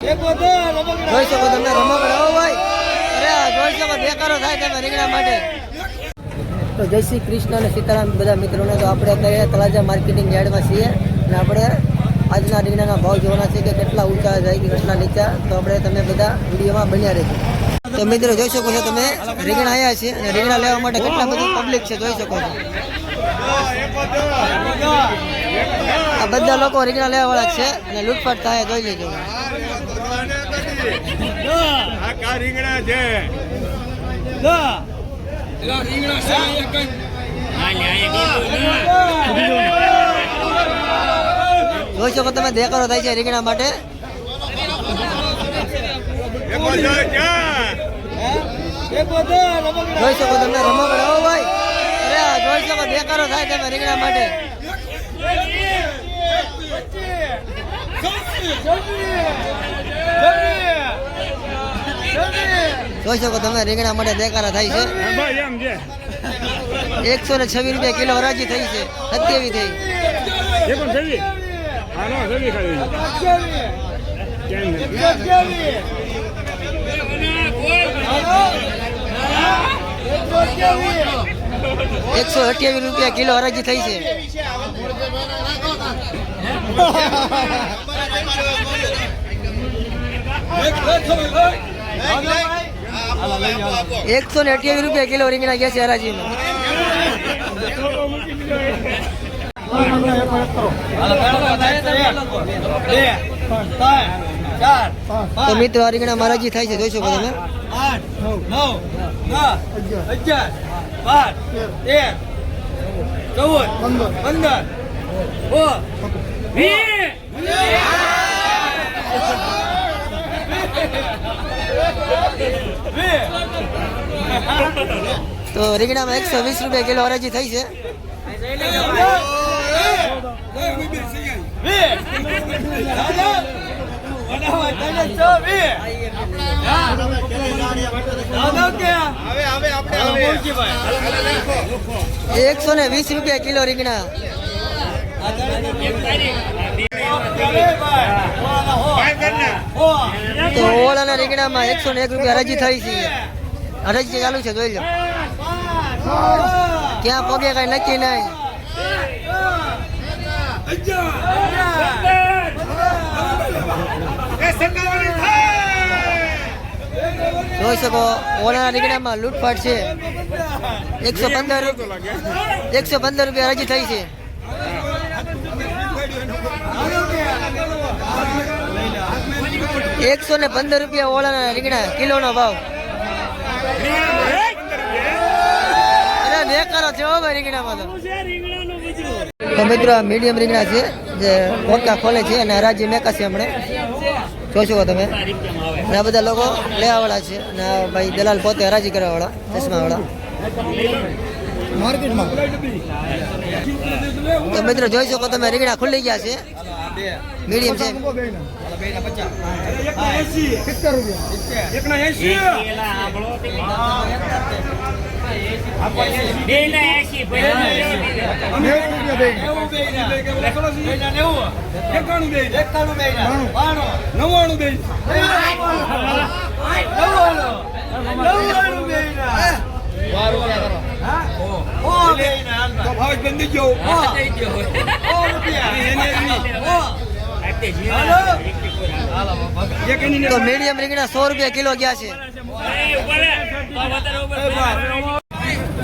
જોઈ શકો તમે રમકડા ભાઈ. અરે જોઈ શકો બેકારો થાય તમે રીંગણા માટે. તો જય શ્રી કૃષ્ણ અને સીતારામ બધા મિત્રોને. તો આપણે અત્યારે તળાજા માર્કેટિંગ યાર્ડમાં છીએ અને આપણે આજના રીંગણાના ભાવ જોવાના છે કે કેટલા ઊંચા જાય કે કેટલા નીચા. તો આપણે તમે બધા વિડીયોમાં બન્યા રહેજો. તો મિત્રો જોઈ શકો છો તમે રીંગણા આવ્યા છે અને રીંગણા લેવા માટે કેટલા બધી પબ્લિક છે જોઈ શકો છો. આ બધા લોકો રીંગણા લેવા વાળા છે અને લૂંટફાટ થાય જોઈ લેજો. આ કા રીંગણા છે. જોઈ શકો તમે દેખાડો થાય છે રીંગણા માટે? જોઈ શકો તમને રમકડા ભાઈ. આ જોઈ શકો દેખાડો થાય તમે રીંગણા માટે. જોઈ શકો તમે રીંગણા માટે દેખાડા થાય છે. એકસો ને છવ્વીસ રૂપિયા કિલો હરાજી થઈ છે. સત્યાવી થઈ? એકસો અઠ્યાવીસ રૂપિયા કિલો હરાજી થઈ છે. એકસો ને અઠ્યાવીસ રૂપિયા કિલો રીંગણા ગયા છે હરાજી તો મિત્રો આ રીંગણા મહારાજી થાય છે જોઈ શકો તમે તો રીંગણામાં એકસો વીસ રૂપિયા કિલો હરાજી થઈ છે. એકસો ને વીસ રૂપિયા કિલો રીંગણા. તો ઓળાના રીંગણામાં એકસો ને એક રૂપિયા હરાજી થઈ છે. હરાજી ચાલુ છે, જોઈ લો. ક્યાં પગે કઈ નક્કી નહીં. જોઈ શકો ઓલાના રીંગણામાં લૂંટફાટ છે. એકસો પંદર એકસો પંદર રૂપિયા હરાજી થઈ છે. એકસો ને પંદર રૂપિયા ઓળાના રીંગણા કિલોનો ભાવ. અરે બેકારો છે તો. મિત્રો મીડિયમ રીંગણા છે, જે પોટકા ખોલે છે અને હરાજી મેકા છે હમણે. જોશો તમે. અને આ બધા લોકો લેવા વાળા છે. અને ભાઈ દલાલ પોતે હરાજી કરવા વાળા ચશ્મા વાળા તો મિત્રો, જોઈ શકો તમે, રીંગણા ખુલી ગયા છે. મીડિયમ છે. સિત્તેર રૂપિયા એકના એસી નવ્વાણું બે નવ્વાણું બે ભાવેશ બંધી ગયો તો મીડિયમ રીંગણા સો રૂપિયા કિલો ગયા છે.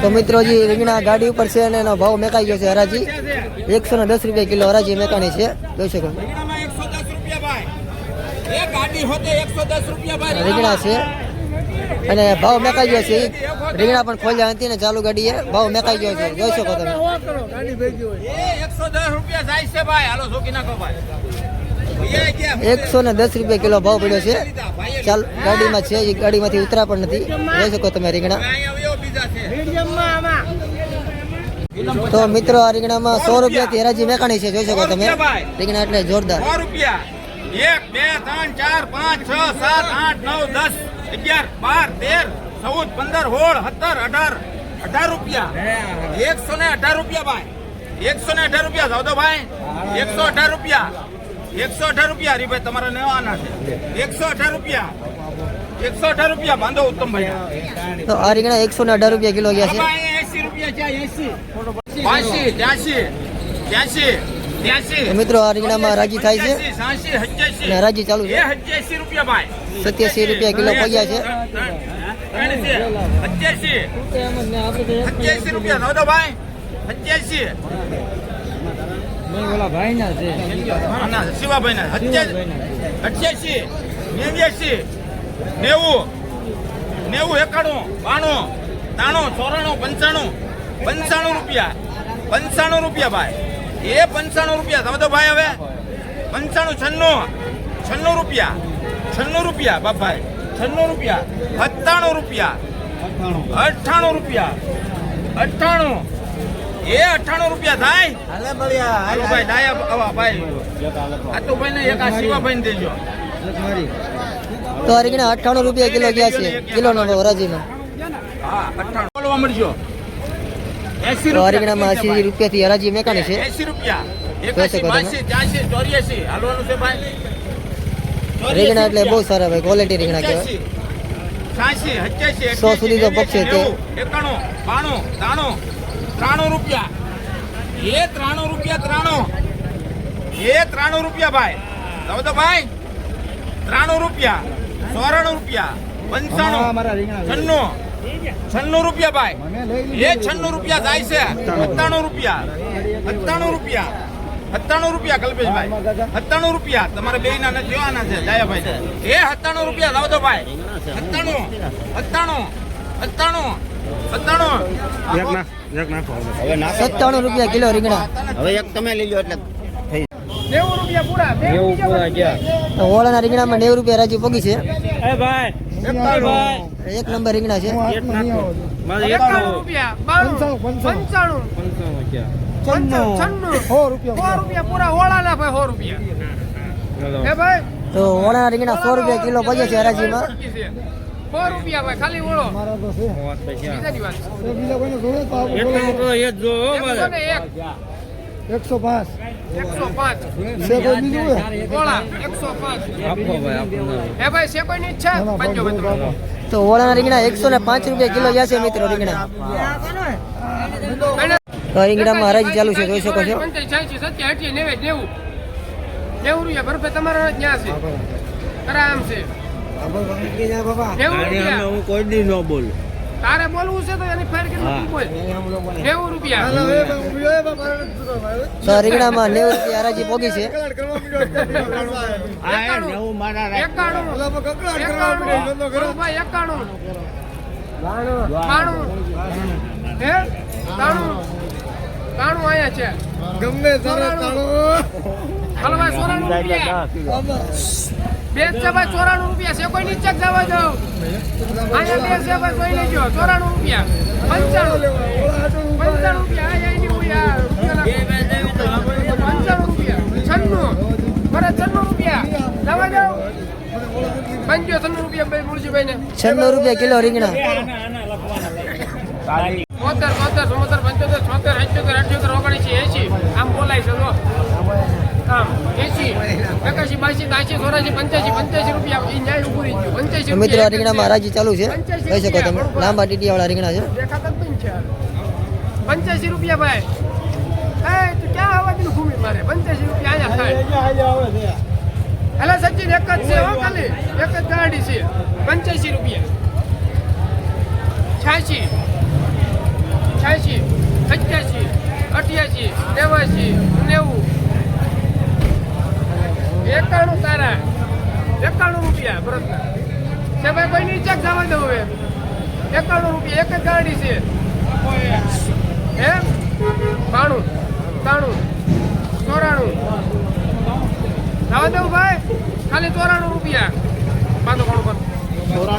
તો મિત્રો જી રીંગણા ગાડી ઉપર છે અને એનો ભાવ મેકાઈ ગયો છે હરાજી. એકસો ને દસ રૂપિયા કિલો હરાજી મેકાની છે. જોઈ શકો. રીંગણા છે. અને ભાવ મેકાઈ ગયો છે. રીંગણા પણ ખોલ્યા હતી ને ચાલુ ગાડીએ. ભાવ મેકાઈ ગયો છે. જોઈ શકો તમે. એકસો ને દસ રૂપિયા કિલો ભાવ પડ્યો છે. ચાલ, ગાડીમાં છે એ ગાડીમાંથી ઉતરા પણ નથી. જોઈ શકો તમે રીંગણા. તો મિત્રો, આ રીંગણામાં સો રૂપિયાથી હેરાજી મેકાણી છે, જોઈ શકો તમે. રીંગણા એટલે જોરદાર. એક, બે, ત્રણ, ચાર, પાંચ, છ, સાત, આઠ, નવ, દસ, અગિયાર, બાર, તેર, ચૌદ, પંદર, સોળ, સત્તર, અઢાર અઢાર રૂપિયા. એકસો ને અઢાર રૂપિયા, ભાઈ. એકસો ને અઢાર રૂપિયા જાવ ભાઈ. એકસો અઢાર રૂપિયા. એકસો અઢાર રૂપિયા હરીભાઈ તમારે લેવાના છે એકસો અઢાર રૂપિયા એકસો અઢાર રૂપિયા બાંધો ઉત્તમભાઈ તો આ રીંગણા એકસો ને અઢાર રૂપિયા કિલો ગયા છે એસી રૂપિયા છે એસી પાંચસી ત્યાંસી ત્યાસી મિત્રો આ રીંગણામાં રાજી થાય છે રાજી ચાલુ છે સત્યાસી રૂપિયા કિલો પગ્યા છે સત્યાસી રૂપિયા ભાઈ સત્યાસી ના શિવાભાઈ ના અઠ્યાસી નેવ્યાસી નેવું નેવું એકાણું બાણું ત્રાણું ચોરાણું પંચાણું પંચાણું રૂપિયા. પંચાણું રૂપિયા ભાઈ. એ પંચાણું રૂપિયા. તમે તો ભાઈ હવે પંચાણું છન્નું છન્નું રૂપિયા. છન્નું રૂપિયા બાપભાઈ છન્નું રૂપિયા. સત્તાણું રૂપિયા. અઠ્ઠાણું રૂપિયા. અઠ્ઠાણું. એ અઠાણું રૂપિયા થાય. હાલો ભાઈ ડાયા આવા ભાઈ આ તો ભાઈ. ને એક આ શિવા ભાઈ દેજો તો આ રીંગણા અઠ્ઠાણું રૂપિયા કિલો ગયા છે. કિલોનો ભાવ હરાજીમાં હા અઠાણું બોલવા મળજો. એસી તો આ રીંગણામાં અસી રૂપિયાથી હરાજી મેકાની છે. એસી રૂપિયા. એકાસી બાસી ત્યાસી ચોર્યાસી. હાલવાનું છે ભાઈ. રીંગણા એટલે બહુ સારા ભાઈ ક્વોલિટી રીંગણા કહેવાય. સો સુધી તો પકશે તે. એકાણું બાણું ત્રાણું ત્રાણું રૂપિયા. એ ત્રાણું રૂપિયા ત્રાણું. એ ત્રાણું રૂપિયા ભાઈ. તમે તો ભાઈ. ત્રાણું રૂપિયા. ચોરાણું રૂપિયા. પંચાણું. છન્નું. છન્નું રૂપિયા ભાઈ. એ છન્નું રૂપિયા જાય છે. સત્તાણું રૂપિયા. સત્તાણું રૂપિયા. સત્તાણું રૂપિયા કલ્પેશભાઈ. સત્તાણું રૂપિયા. તમારે બે ના જોવાના છે. દયાભાઈ એ સત્તાણું રૂપિયા લાવો તો ભાઈ. સત્તાણું સત્તાણું સત્તાણું સત્તાણું. રૂપિયા કિલો રીંગણા. હવે એક તમે લઈ લો એટલે થઈ નેવું રૂપિયા પૂરા. નેવું પૂરા ગયા. તો ઓળાના રીંગણામાં નેવું રૂપિયા રાજી પગી છે. એક નંબર રીંગણા છે. તો રૂપિયા. રીંગણા સો રૂપિયા પૂરા. ઓળાના ભાઈ સો રૂપિયા ભાઈ તો છે ખાલી બીજાની વાત એકસો પાંચ એકસો પાંચ છે ઓળા એકસો પાંચ ભાઈ છે ઈચ્છા પાંચો ભાઈ તો ઓળાના રીંગણા એકસો ને પાંચ રૂપિયા કિલો છે મિત્રો રીંગણા તો રીંગણામાં હરાજી ચાલુ છે જોઈ શકો છો નેવું નેવું રૂપિયા બરફે તમારા ત્યાં છે આરામ છે હું કોઈ દી ન બોલું. તારે બોલવું છે તો એની ફેર કરી બોલ. નેવું રૂપિયા? હાલો, એ ભાઈ, ઊભી રહો, એ ભાઈ, મારે નથી જોતો, ભાઈ. તો આ રીંગણામાં નેવું રૂપિયા હરાજી પોગી છે. આ મારા ભાઈ હે? ગમે તારે તાણું. હલવાઈ ભાઈ ચોરાણું રૂપિયા બે છે ભાઈ ચોરાણું રૂપિયા છે. કોઈ નીચે જવા દઉં અહીંયા બે છે ભાઈ કોઈ ચોરાણું રૂપિયા. પંચાણું. પંચાણું રૂપિયા. આ એની કોઈ પંચાણું રૂપિયા. છન્નું. છન્નું રૂપિયા. જવા દઉં રૂપિયા ભાઈ મુરજીભાઈ ને છન્નું રૂપિયા કિલો રીંગણા. બોતેર બોતેર ચુમ્મોતેર પંચોતેર છોતેર અઠ્યોતેર અઠ્યોતેર ઓગણીસી એસી આમ બોલાય છે મિત્રો આ રીંગણામાં હરાજી ચાલુ છે કહી શકો તમે લાંબા ટીટીવાળા રીંગણા છે. પંચ્યાસી રૂપિયા ભાઈ. સચિન એક જ છે હો ખાલી. એક જ ગાડી છે. પંચ્યાસી રૂપિયા. છ્યાસી છ્યાસી સત્યાસી અઠ્યાસી નેવાસી નેવું એકાણું તારા. એકાણું રૂપિયા બરોબર છે ભાઈ કોઈ નીચે જવા દઉં હવે. એકાણું રૂપિયા એક જ ગાડી છે. હે બાણું ત્રાણું ચોરાણું. જવા દઉં ભાઈ? ખાલી ચોરાણું રૂપિયા. બાંધો કોણ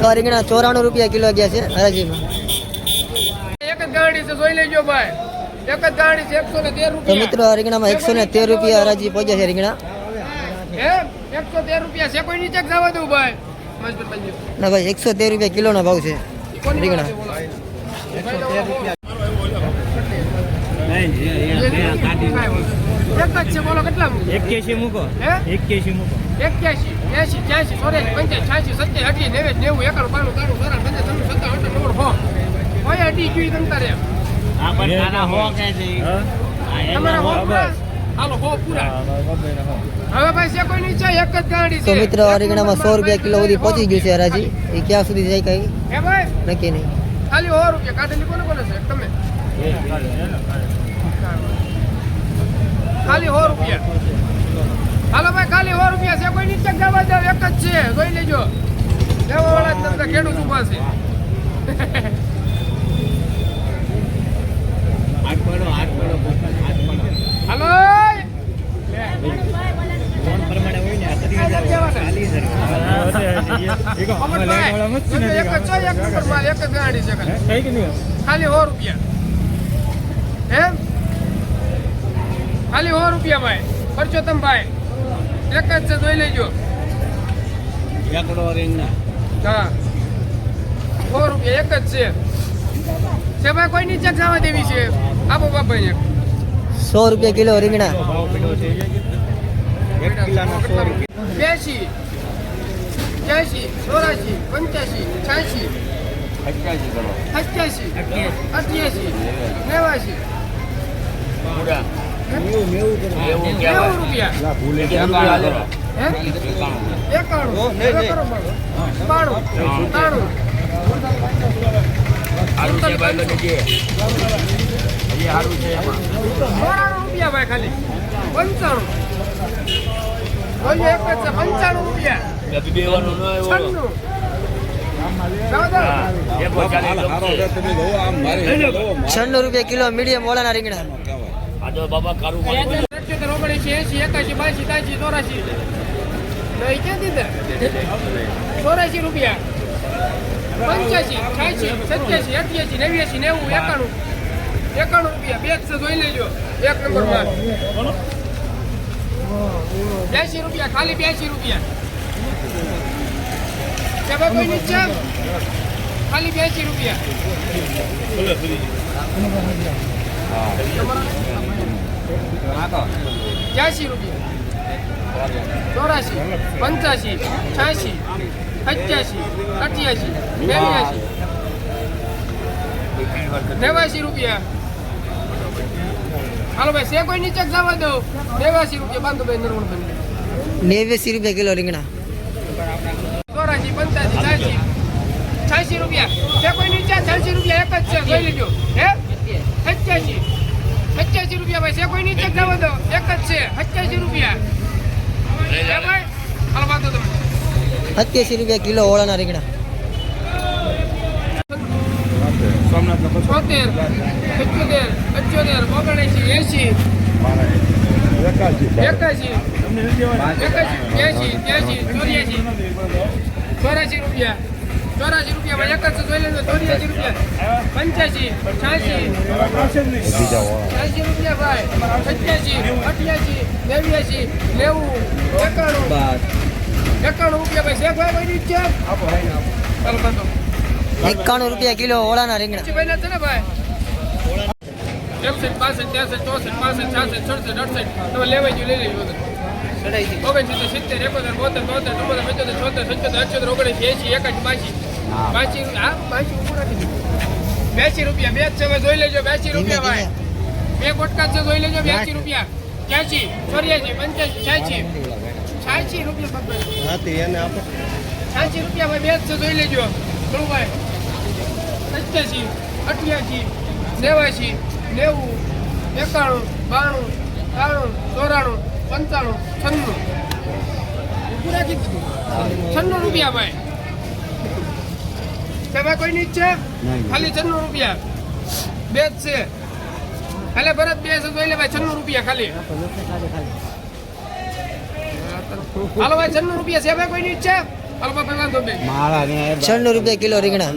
આ રીંગણા ચોરાણું રૂપિયા કિલો ગયા છે હરાજીમાં. એક જ ગાડી છે જોઈ લેજો ભાઈ. એક જ ગાડી છે એકસો ને તેર રૂપિયા. મિત્રો રીંગણામાં એકસો ને તેર રૂપિયા હરાજી પહોંચ્યા છે રીંગણા. એકસો તેર રૂપિયા છે કોઈ નીચે જ જવા દઉં ભાઈ? ના ભાઈ એકસો તેર રૂપિયા કિલોનો ભાવ છે. રીંગણા. કાંઈ એક્યાસી મૂકો. હે? એક્યાસી મૂકો. એક્યાસી એસી ત્યાસી ચોર્યાસી પંચ્યાસી છ્યાસી સત્યાસી અઢી નેવે નેવું એકર બાણું ત્રાણું ચોરાણું પંચાણું તમે સત્તા અઠાવન નવ્વાણું સો હોય અઢી જોઈ તમતા રે આ પણ આના હો કે છે. તમારા હો પૂરા. હાલો હો પૂરા હવે છે એક જ ગાડી તો છે. મિત્રો આ રીંગણામાં સો રૂપિયા કિલો સુધી પહોંચી ગયું છે હરાજી. એ ક્યાં સુધી જાય કઈ? નક્કી નહીં. ખાલી સો રૂપિયા. કાઢેલી કોને કોને છે? તમે. ખાલી સો રૂપિયા. હાલો ભાઈ ખાલી સો રૂપિયા છે. કોઈ નીચે જવા દો એક જ છે. જોઈ લેજો. લેવા વાળા તમને ખેડૂત ઊભા છે હાથ પડો હાથ પડો હાથ પડો હાલો કોણ પ્રમાણે હોય ને આ તરી આ જવાના. ચાલી અમરભાઈ, તમે એક ગાડી છે ખાલી. ખાલી સો રૂપિયા. એમ ખાલી સો રૂપિયા ભાઈ. પરસોત્તમ ભાઈ એક જ છે જોઈ લેજો. એકડો રીંગણા હા. સો રૂપિયા એક જ છે. છે ભાઈ કોઈ નીચે જવા દેવી છે? આપો બાપા સો રૂપિયા કિલો રીંગણા. ભાવ એક કિલાના સો રૂપિયા બ્યાસી ત્યાસી ચોરાશી પંચ્યાસી છ્યાસી અઠ્યાસી અઠ્યાસી. અઠ્યાસી નેવાસી. નેવું રૂપિયા. એકાણું. બાણું. ત્રાણું ચોરાણું રૂપિયા ભાઈ ખાલી. પંચાણું. બોલ્યો એક છે પંચાણું રૂપિયા. છન્નું છન્નું રૂપિયા કિલો મીડિયમ ઓળાના રીંગણા એસી એકાશી બાસી ત્યાસી ચોરાશી રૂપિયા પંચ્યાસી છ્યાસી સત્યાસી અઠ્યાસી નેવ્યાસી નેવું એકાણું એકાણું રૂપિયા બે જ જોઈ લેજો એક નંબરમાં બ્યાસી રૂપિયા ખાલી બ્યાસી રૂપિયા ભાઈ કોઈ નીચે ખાલી બ્યાસી રૂપિયા. ત્યાસી રૂપિયા. ચોરાશી પંચ્યાસી, છ્યાસી, સત્યાસી, અઠ્યાસી નેવ્યાસી નેવાસી રૂપિયા. હાલો ભાઈ, છે કોઈ નીચે જવા દો? નેવાસી રૂપિયા, બાંધો ભાઈ, નરવણ નેવ્યાસી રૂપિયા કિલો રીંગણા ચોરાશી પંચ્યાસી છ્યાસી છ્યાસી રૂપિયા. છે કોઈ નીચે છ્યાસી રૂપિયા એક જ છે જોઈ લેજો. હે? સત્યાસી. સત્યાસી રૂપિયા ભાઈ છે કોઈ નીચે? જવા દો. એક જ છે. સત્યાસી રૂપિયા. હે ભાઈ? હાલો બાંધો તમે. સત્યાસી રૂપિયા કિલો ઓળાના રીંગણા. છોતેર પંચોતેર પંચોતેર ઓગણએંસી એંસી એકાશી. એકાશી. ત્યાસી ત્યાસી ચોર્યાસી ચોરાશી રૂપિયા. ચોરાશી રૂપિયા ભાઈ એક જ જોઈ લેજો ચોર્યાસી રૂપિયા. પંચ્યાસી છ્યાસી છ્યાસી રૂપિયા ભાઈ. સત્યાસી અઠ્યાસી નેવ્યાસી નેવું એકાણું. એકાણું રૂપિયા ભાઈ. શેખ ભાઈ કોઈ નીચે ચાલો બાંધો એકાણું રૂપિયા કિલો ઓળાના રીંગણા. ભાઈ છે ને ભાઈ? એકસઠ બાસઠ ત્રેસઠ ચોસઠ પાસઠ છાસઠ સડસઠ અડસઠ. તમે લેવાય ગયું લઈ લેજો. ઓગણસિત્તેર સિત્તેર એકોતેર બોતેર તોતેર ચુમ્મોતેર પંચોતેર છોતેર સત્યોતેર અઠ્યોતેર ઓગણીસ એસી એકાસી બાસી. બાસી હા બાસી ઉપર. બ્યાસી રૂપિયા બે જ છે જોઈ લેજો બેસી રૂપિયા ભાઈ. બે કોટકા છે જોઈ લેજો બ્યાસી રૂપિયા. ત્યાસી ચોર્યાસી પંચ્યાસી છ્યાસી. છ્યાસી રૂપિયા હાથી એને આપો. છ્યાસી રૂપિયા ભાઈ બે જ છે જોઈ લેજો. થોડું ભાઈ? સત્યાસી અઠ્યાસી નેવાસી નેવું એકાણું બાણું ત્રાણું ચોરાણું પંચાણું છન્નું. પૂરા કીધું છન્નું રૂપિયા ભાઈ. કે ભાઈ કોઈ નીચ છે? ખાલી છન્નું રૂપિયા. બે જ છે. ખાલી ભરત બે છે જોઈ લે ભાઈ છન્નું રૂપિયા ખાલી. હાલો ભાઈ છન્નું રૂપિયા છે ભાઈ કોઈ નીચ છે? હાલો ભાઈ વાંધો બે છન્નું રૂપિયા કિલો રીંગણા.